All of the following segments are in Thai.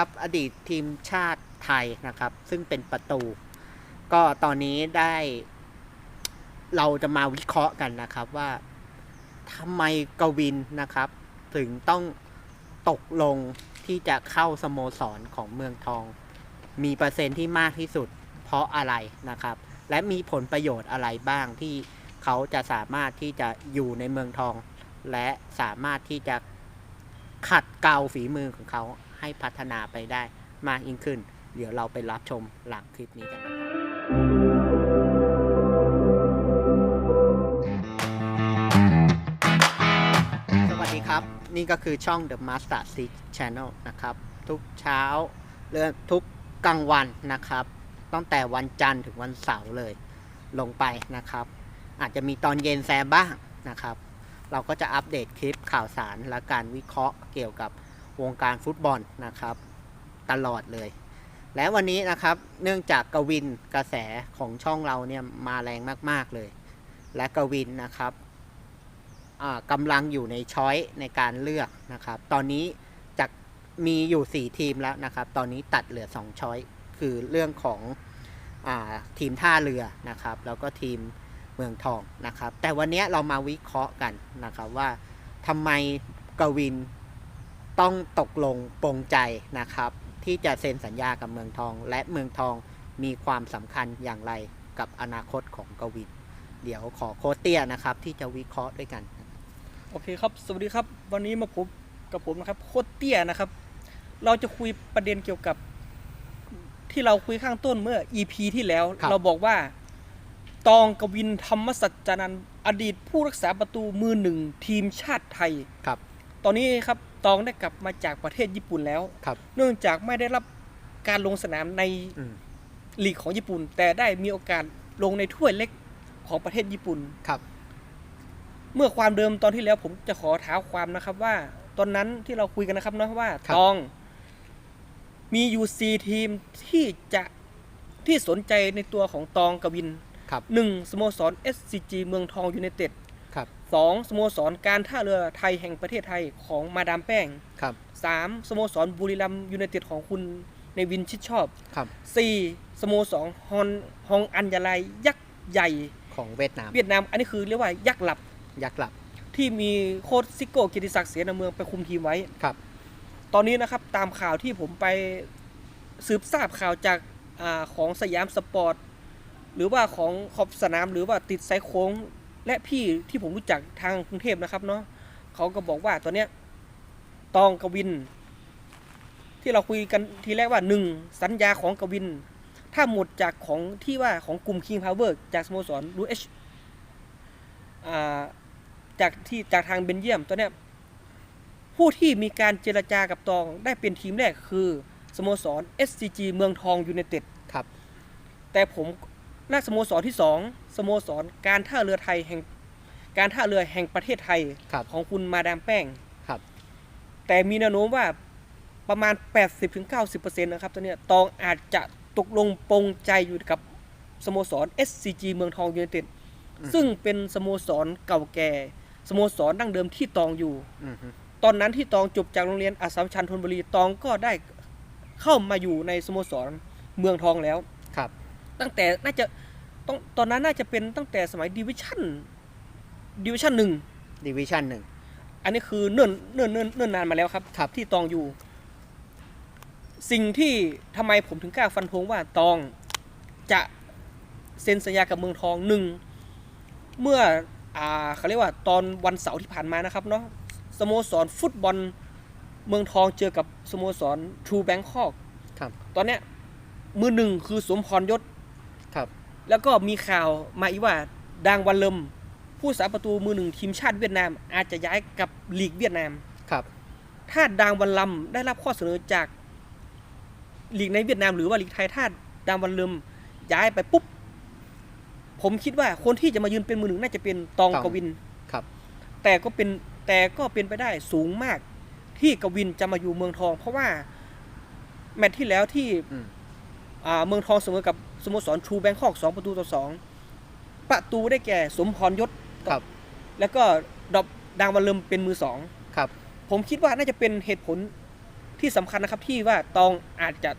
นะครับ อดีตทีมชาติไทยนะครับ ซึ่งเป็นประตู ก็ตอนนี้ได้เราจะมาวิเคราะห์กันนะครับว่าทำไมกวินนะครับ ถึงต้องตกลงที่จะเข้าสโมสรของเมืองทอง มีเปอร์เซ็นต์ที่มากที่สุด เพราะอะไรนะครับ และมีผลประโยชน์อะไรบ้างที่เขาจะสามารถที่จะอยู่ในเมืองทอง และสามารถที่จะขัดเกลาฝีมือของเขา ให้พัฒนาไปได้มากยิ่งขึ้น เดี๋ยวเราไปรับชมหลังคลิปนี้กันสวัสดีครับ นี่ก็คือช่อง The Master Six Channel นะครับ ทุกเช้าเรื่องทุกกลางวันนะครับ ตั้งแต่วันจันทร์ถึงวันเสาร์เลยลงไปนะครับ อาจจะมีตอนเย็นแซมบ้างนะครับ เราก็จะอัปเดตคลิปข่าวสารและการวิเคราะห์เกี่ยวกับ วงการฟุตบอลนะครับ ตลอดเลย และวันนี้นะครับเนื่องจากกวินกระแสของช่องเราเนี่ยมาแรงมาก ๆเลย และกวินนะครับกำลังอยู่ในช้อยในการเลือกนะครับ ตอนนี้จากมีอยู่ 4 ทีมแล้วนะครับ ตอนนี้ตัดเหลือ 2 ช้อยคือเรื่องของอทีมท่าเรือนะครับ แล้วก็ทีมเมืองทองนะครับ แต่วันนี้เรามาวิเคราะห์กันนะครับว่าทำไมกวิน ต้องตกลงปรงใจนะครับ ที่จะเซ็นสัญญากับเมืองทอง และเมืองทองมีความสำคัญอย่างไรกับอนาคตของกวิน เดี๋ยวขอโค้ชเตี้ยนะครับ ที่จะวิเคราะห์ด้วยกันโอเคครับ สวัสดีครับ วันนี้มาพบกับผมนะครับ โคตรเตี้ยนะครับ เราจะคุยประเด็นเกี่ยวกับ ที่เราคุยข้างต้นเมื่อ EP ที่แล้วครับเราบอกว่า ตองกวินธรรมสัจจานันท์อดีตผู้รักษาประตูมือหนึ่งทีมชาติไทยครับ ตอนนี้ครับ ตองได้กลับมาจากประเทศญี่ปุ่นแล้ว ครับ เนื่องจากไม่ได้รับการลงสนามในอืมลีกของญี่ปุ่น แต่ได้มีโอกาสลงในถ้วยเล็กของประเทศญี่ปุ่น ครับ เมื่อความเดิมตอนที่แล้วผมจะขอท้าความนะครับว่า ตอนนั้นที่เราคุยกันนะครับเนาะว่าครับ ตอง มีอยู่ซีทีมที่จะที่สนใจในตัวของตองกวินครับ หนึ่งสโมสร SCG เมืองทองยูไนเต็ด ครับสองสโมสรการท่าเรือไทยแห่งประเทศไทยของมาดามแป้งครับสามสโมสรบุรีรัมย์ยูไนเต็ดของคุณในวินชิดชอบครับสี่สโมสรฮอนฮองอัญญาลัยยักษ์ใหญ่ของเวียดนาม เวียดนามอันนี้คือเรียกว่ายักษ์หลับยักษ์หลับ ที่มีโค้ชซิโก้กิติศักดิ์เสนาเมืองไปคุมทีมไว้ครับ ตอนนี้นะครับตามข่าวที่ผมไปสืบทราบข่าวจากอาของสยามสปอร์ตหรือว่าของขอบสนามหรือว่าติดไซโค้ง และพี่ที่ผมรู้จักทางกรุงเทพนะครับเนาะเขาก็บอกว่าตอนเนี้ยตองกวิน ที่เราคุยกันทีแรกว่าหนึ่งสัญญาของกวิน ถ้าหมดจากของที่ว่าของกลุ่ม King Power จากสโมสรรูเอชอ่าจากที่จากทางเบนเยียมตอนเนี้ยผู้ที่มีการเจรจากับตองได้เป็นทีมแรกคือสโมสร SCG เมืองทองยูไนเต็ดครับ แต่ผม น่าสโมสรที่สองสโมสรการท่าเรือไทยแห่งการท่าเรือแห่งประเทศไทยครับของคุณมาดามแป้งครับ แต่มีแนวโน้มว่าประมาณ 80-90%นะครับตอนเนี้ยตองอาจจะตกลงปรงใจอยู่กับสโมสร SCG เมืองทองยูไนเต็ดอืมซึ่งเป็นสโมสรเก่าแก่ สโมสรดั้งเดิมที่ตองอยู่ อืมฮึตอนนั้นที่ตองจบจากโรงเรียนอัสสัมชัญธนบุรีตองก็ได้เข้ามาอยู่ในสโมสรเมืองทองแล้วครับ ตั้งแต่น่าจะต้องตอนนั้นน่าจะเป็นตั้งแต่สมัยดิวิชั่นดิวิชั่นหนึ่งดิวิชั่นหนึ่งอันนี้คือเนิ่นเนิ่นเนิ่นเนิ่นนานมาแล้วครับครับที่ตองอยู่ สิ่งที่ทำไมผมถึงกล้าฟันธงว่าตองจะเซ็นสัญญากับเมืองทองหนึ่งเมื่ออ่าเขาเรียกว่าตอนวันเสาร์ที่ผ่านมานะครับเนาะสโมสรฟุตบอลเมืองทองเจอกับสโมสรทรูแบงคอกครับ ตอนเนี้ยมือหนึ่งคือสมพรยศ ครับ แล้วก็มีข่าวมาอีกว่าดังวันเลิมผู้สาประตูมือหนึ่งทีมชาติเวียดนาม อาจจะย้ายกับลีกเวียดนามครับ ถ้าดังวันลำได้รับข้อเสนอจากลีกในเวียดนามหรือว่าลีกไทยถ้าดังวันเลิมย้ายไปปุ๊บ ผมคิดว่าคนที่จะมายืนเป็นมือหนึ่งน่าจะเป็นตองตอง กวิน ครับ แต่ก็เป็นแต่ก็เป็นไปได้สูงมาก ที่กวินจะมาอยู่เมืองทอง เพราะว่าแมตช์ที่แล้วที่อืม อ่าเมืองทองเสมอกับ สโมสรชูแบงคอกสองประตูต่อสองประตูได้แก่สมพรยศครับ แล้วก็ดอบดังวันเลิมเป็นมือสองครับ ผมคิดว่าน่าจะเป็นเหตุผลที่สำคัญนะครับที่ว่าตองอาจจะ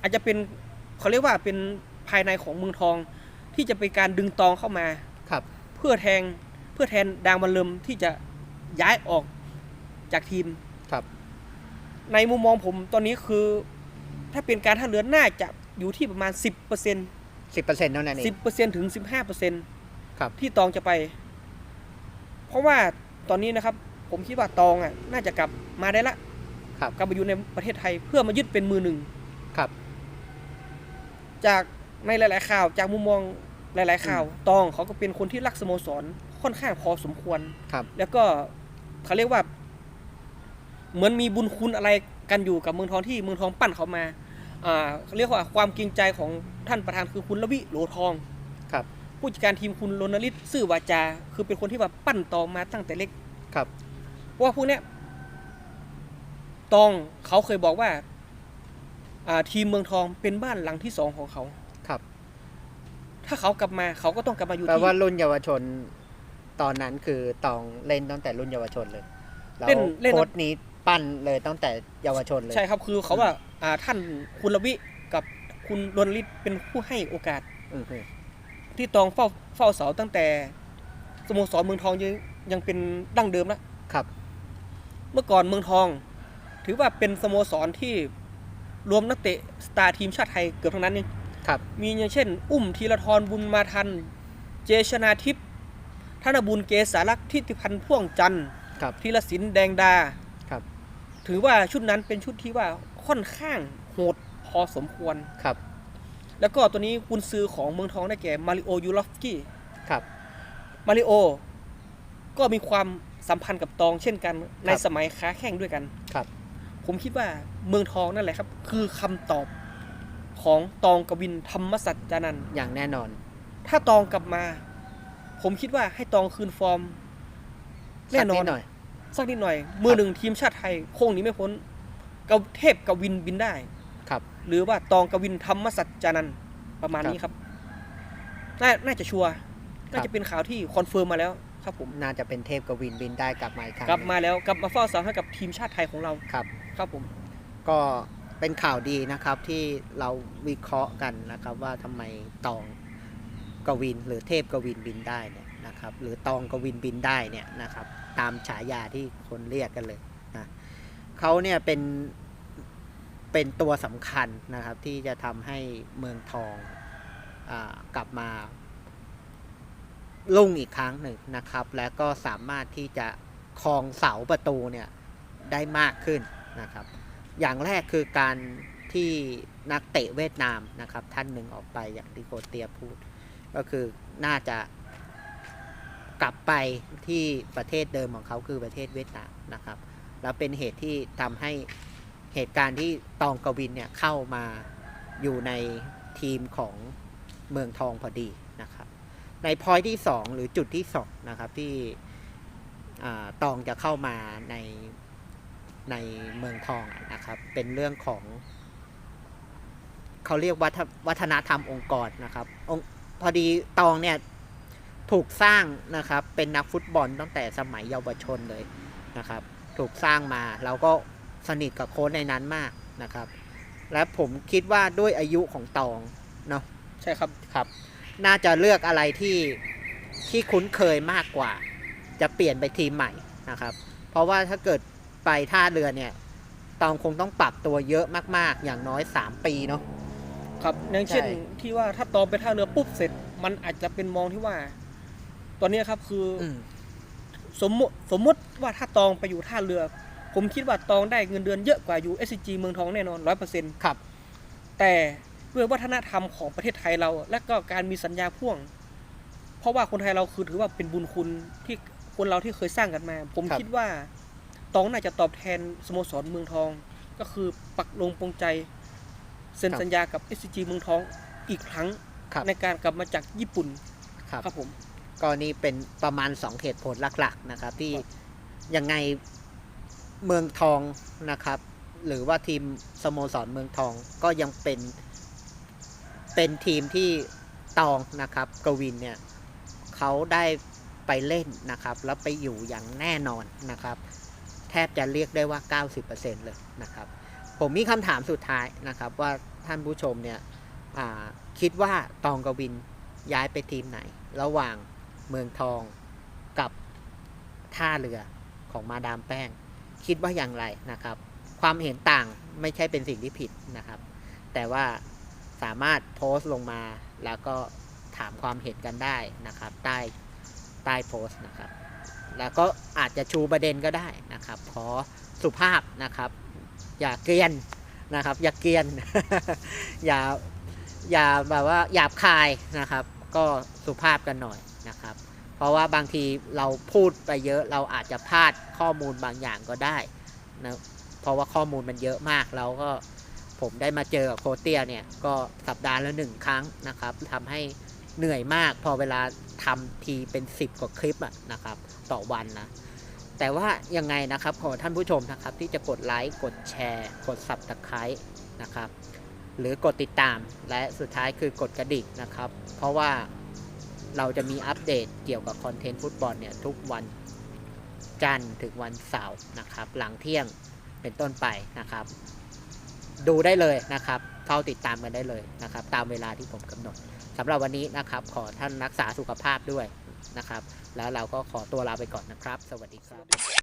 อาจจะเป็นเขาเรียกว่าเป็นภายในของเมืองทอง ที่จะเป็นการดึงตองเข้ามาครับ เพื่อแทงเพื่อแทนดางบันเลิมที่จะย้ายออกจากทีมครับ ในมุมมองผมตอนนี้คือ ถ้าเป็นการท่าเรือน่าจะ อยู่ที่ประมาณ 10%สิบเปอร์เซ็นต์เท่านั้นเอง 10%ถึง 15%ครับ ที่ตองจะไป เพราะว่าตอนนี้นะครับ ผมคิดว่าตองอะน่าจะกลับมาได้ละครับ กลับมาอยู่ในประเทศไทยเพื่อมายึดเป็นมือหนึ่งครับ จากในหลาย ๆ ข่าวจากมุมมองหลาย ๆ ข่าว ตองเขาก็เป็นคนที่รักสโมสรค่อนข้างพอสมควร ครับ แล้วก็เขาเรียกว่า เหมือนมีบุญคุณอะไรกันอยู่กับเมืองทองที่เมืองทองปั้นเขามาอ่า เขาเรียกว่าความเกรงใจของท่านประธานคือคุณละวิโหลทองครับผู้จัดการทีมคุณโรนลิตซื่อวาจา คือเป็นคนที่แบบปั้นตองมาตั้งแต่เล็กครับเพราะว่าพวกเนี้ยตองเขาเคยบอกว่าอ่าทีมเมืองทองเป็นบ้านหลังที่สองของเขาครับ ถ้าเขากลับมาเขาก็ต้องกลับมาอยู่แปลที่ว่ารุ่นเยาวชนตอนนั้นคือตองเล่นตั้งแต่รุ่นเยาวชนเลยแล้วเล่นเล่นโค้ชนี้ปั้นเลยตั้งแต่เยาวชนเลย ใช่ครับคือเขาว่าอ่า ท่านคุณละวิกับคุณโรนลิตเป็นผู้ให้โอกาสอือฮึที่ตองเฝ้าเฝ้าเสาตั้งแต่สโมสรเมืองทองยังยังเป็นดั้งเดิมนะครับ เมื่อก่อนเมืองทอง ถือว่าเป็นสโมสรที่รวมนักเตะสตาร์ทีมชาติไทยเกือบทั้งนั้นนี่ครับ มีอย่างเช่น อุ้มธีรทรบุญมาทัน เจชนาทิพย์ธนบุญเกษาลักษณ์ทิติพันธ์พ่วงจันทร์ครับธีรศิลป์แดงดาครับ ถือว่าชุดนั้นเป็นชุดที่ว่า ค่อนข้างโหดพอสมควรครับ แล้วก็ตัวนี้กุนซือของเมืองทองได้แก่มาริโอยูรอฟสกี้ครับมาริโอก็มีความสัมพันธ์กับตองเช่นกันในครับสมัยค้าแข่งด้วยกันครับ ผมคิดว่าเมืองทองนั่นแหละครับ คือคำตอบของตองกวินธรรมสัจจานันท์อย่างแน่นอน ถ้าตองกลับมา ผมคิดว่าให้ตองคืนฟอร์ม แน่นอนสักดหน่อยสักนิดหน่อย มือหนึ่งทีมชาติไทยคงหนี้ไม่พ้น กบเทพกวินบินได้ ครับ หรือว่าตองกวินธรรมสัจจานันท์ประมาณนี้ครับน่าน่าจะชัวร์น่าจะเป็นข่าวที่คอนเฟิร์มมาแล้วครับผมน่าจะเป็นเทพกวินบินได้กลับมาอีกครั้งกลับมาแล้วกลับมาเฝ้าเสาให้กับทีมชาติไทยของเราครับ ครับผม ก็เป็นข่าวดีนะครับที่เราวิเคราะห์กันนะครับว่าทำไมตองกวินหรือเทพกวินบินได้เนี่ยนะครับหรือตองกวินบินได้เนี่ยนะครับตามฉายาที่คนเรียกกันเลยนะเขาเนี่ยเป็น เป็นตัวสำคัญนะครับที่จะทำให้เมืองทองอกลับมาลุ่งอีกครั้งหนึ่งนะครับ และก็สามารถที่จะครองเสาประตูเนี่ยได้มากขึ้นนะครับ อย่างแรกคือการที่นักเตะเวียดนามนะครับ ท่านหนึ่งออกไปอย่างที่โคเตียพูด ก็คือน่าจะกลับไปที่ประเทศเดิมของเขาคือประเทศเวียดนามนะครับ แล้วเป็นเหตุที่ทำให้ เหตุการณ์ที่ตองกวินเนี่ยเข้ามาอยู่ในทีมของเมืองทองพอดีนะครับ ในพอยที่ 2 หรือจุดที่2นะครับที่ตองจะเข้ามาในในเมืองทองนะครับ เป็นเรื่องของ เขาเรียกวัฒวัฒนธรรมองค์กรนะครับองพอดีตองเนี่ยถูกสร้างนะครับเป็นนักฟุตบอลตั้งแต่สมัยเยาวชนเลยนะครับ ถูกสร้างมาแล้วก็ สนิทกับโค้ชในนั้นมากนะครับ และผมคิดว่าด้วยอายุของตองเนาะใช่ครับครับ น่าจะเลือกอะไรที่ที่คุ้นเคยมากกว่า จะเปลี่ยนไปทีมใหม่นะครับ เพราะว่าถ้าเกิดไปท่าเรือเนี่ยตองคงต้องปรับตัวเยอะมากๆ อย่างน้อย 3 ปีเนาะครับอย่างเช่นใช่ที่ว่าถ้าตองไปท่าเรือปุ๊บเสร็จ มันอาจจะเป็นมองที่ว่า ตอนนี้ครับคือออืมสมมติสมมติว่าถ้าตองไปอยู่ท่าเรือ ผมคิดว่าตองได้เงินเดือนเยอะกว่าอยู่ SCG เมืองทองแน่นอนร้อยเปอร์เซ็นต์ครับ แต่ด้วยวัฒนธรรมของประเทศไทยเรา และก็การมีสัญญาพ่วง เพราะว่าคนไทยเราคือถือว่าเป็นบุญคุณที่คนเราที่เคยสร้างกันมา ผมครับคิดว่าตองน่าจะตอบแทนสโมสรเมืองทอง ก็คือปักลงปรงใจเซ็นสัญญากับ SCG เมืองทองอีกครั้งครับในการกลับมาจากญี่ปุ่นครับครับผมก็นี่เป็นประมาณ 2 เหตุผลหลักๆนะครับที่ครับยังไง เมืองทองนะครับ หรือว่าทีมสโมสรเมืองทองก็ยังเป็น เป็นทีมที่ตองนะครับกวินเนี่ยเขาได้ไปเล่นนะครับ แล้วไปอยู่อย่างแน่นอนนะครับ แทบจะเรียกได้ว่า 90%เลยนะครับ ผมมีคำถามสุดท้ายนะครับ ว่าท่านผู้ชมเนี่ยคิดว่าตองกวินย้ายไปทีมไหน ระหว่างเมืองทองกับท่าเรือของมาดามแป้ง คิดว่าอย่างไรนะครับ ความเห็นต่างไม่ใช่เป็นสิ่งที่ผิดนะครับ แต่ว่าสามารถโพสต์ลงมาแล้วก็ถามความเห็นกันได้นะครับ ใต้ใต้โพสต์นะครับ แล้วก็อาจจะชูประเด็นก็ได้นะครับ ขอสุภาพนะครับ อย่าเกรียนนะครับ อย่าเกรียน อย่าอย่าแบบว่าหยาบคายนะครับ ก็สุภาพกันหน่อยนะครับ ราะว่าบางทีเราพูดไปเยอะเราอาจจะพลาดข้อมูลบางอย่างก็ได้นะเพราะว่าข้อมูลมันเยอะมากแล้วก็ผมได้มาเจอกับโคเตียเนี่ยก็สัปดาห์ละหนึ่งครั้งนะครับทำให้เหนื่อยมากพอเวลาทำทีเป็น 10 กว่าคลิปอะนะครับต่อวันนะแต่ว่ายังไงนะครับขอท่านผู้ชมนะครับที่จะกดไลค์กดแชร์ กด Subscribe นะครับหรือกดติดตามและสุดท้ายคือกดกระดิ่งนะครับ เพราะว่า เราจะมีอัปเดตเกี่ยวกับคอนเทนต์ฟุตบอลเนี่ยทุกวันจันทร์ถึงวันเสาร์นะครับ หลังเที่ยงเป็นต้นไปนะครับ ดูได้เลยนะครับเฝ้าติดตามกันได้เลยนะครับ ตามเวลาที่ผมกำหนดสำหรับวันนี้นะครับ ขอท่านรักษาสุขภาพด้วยนะครับ แล้วเราก็ขอตัวลาไปก่อนนะครับ สวัสดีครับ